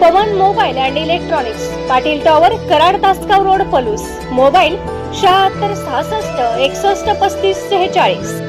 Pawan mobile and electronics Patil tower Karad Tasgaon road Palus. Mobile शहात्तर सहासष्ट एकसष्ट पस्तीस सेहेचाळीस.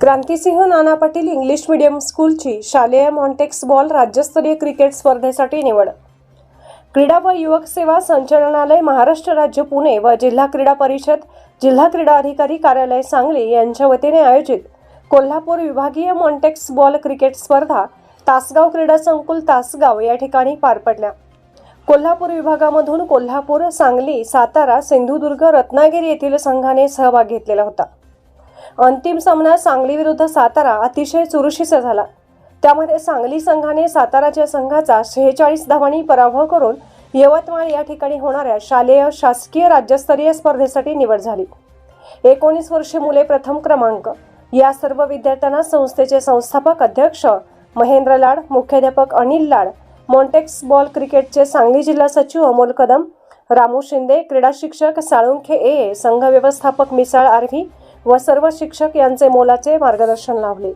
क्रांतिसिंह नाना पाटील इंग्लिश मीडियम स्कूलची शालेय मॉन्टेक्स बॉल राज्यस्तरीय क्रिकेट स्पर्धेसाठी निवड. क्रीडा व युवक सेवा संचालनालय महाराष्ट्र राज्य पुणे व जिल्हा क्रीडा परिषद जिल्हा क्रीडा अधिकारी कार्यालय सांगली यांच्या वतीने आयोजित कोल्हापूर विभागीय मॉन्टेक्स बॉल क्रिकेट स्पर्धा तासगाव क्रीडा संकुल तासगाव या ठिकाणी पार पडल्या. कोल्हापूर विभागामधून कोल्हापूर सांगली सातारा सिंधुदुर्ग रत्नागिरी येथील संघाने सहभाग घेतलेला होता. अंतिम सामना सांगली विरुद्ध सातारा अतिशय चुरशीचा झाला. त्यामध्ये सांगली संघाने साताराच्या संघाचा शेहेचाळीस धावांनी पराभव करून यवतमाळ या ठिकाणी होणाऱ्या शालेय शासकीय राज्यस्तरीय स्पर्धेसाठी निवड झाली. एकोणीस वर्षे मुले प्रथम क्रमांक. या सर्व विद्यार्थ्यांना संस्थेचे संस्थापक अध्यक्ष महेंद्र लाड मुख्याध्यापक अनिल लाड मॉन्टेक्स बॉल क्रिकेटचे सांगली जिल्हा सचिव अमोल कदम रामू शिंदे क्रीडा शिक्षक साळुंखे ए संघ व्यवस्थापक मिसाळ आरव्ही व सर्व शिक्षक यांचे मोलाचे मार्गदर्शन लाभले.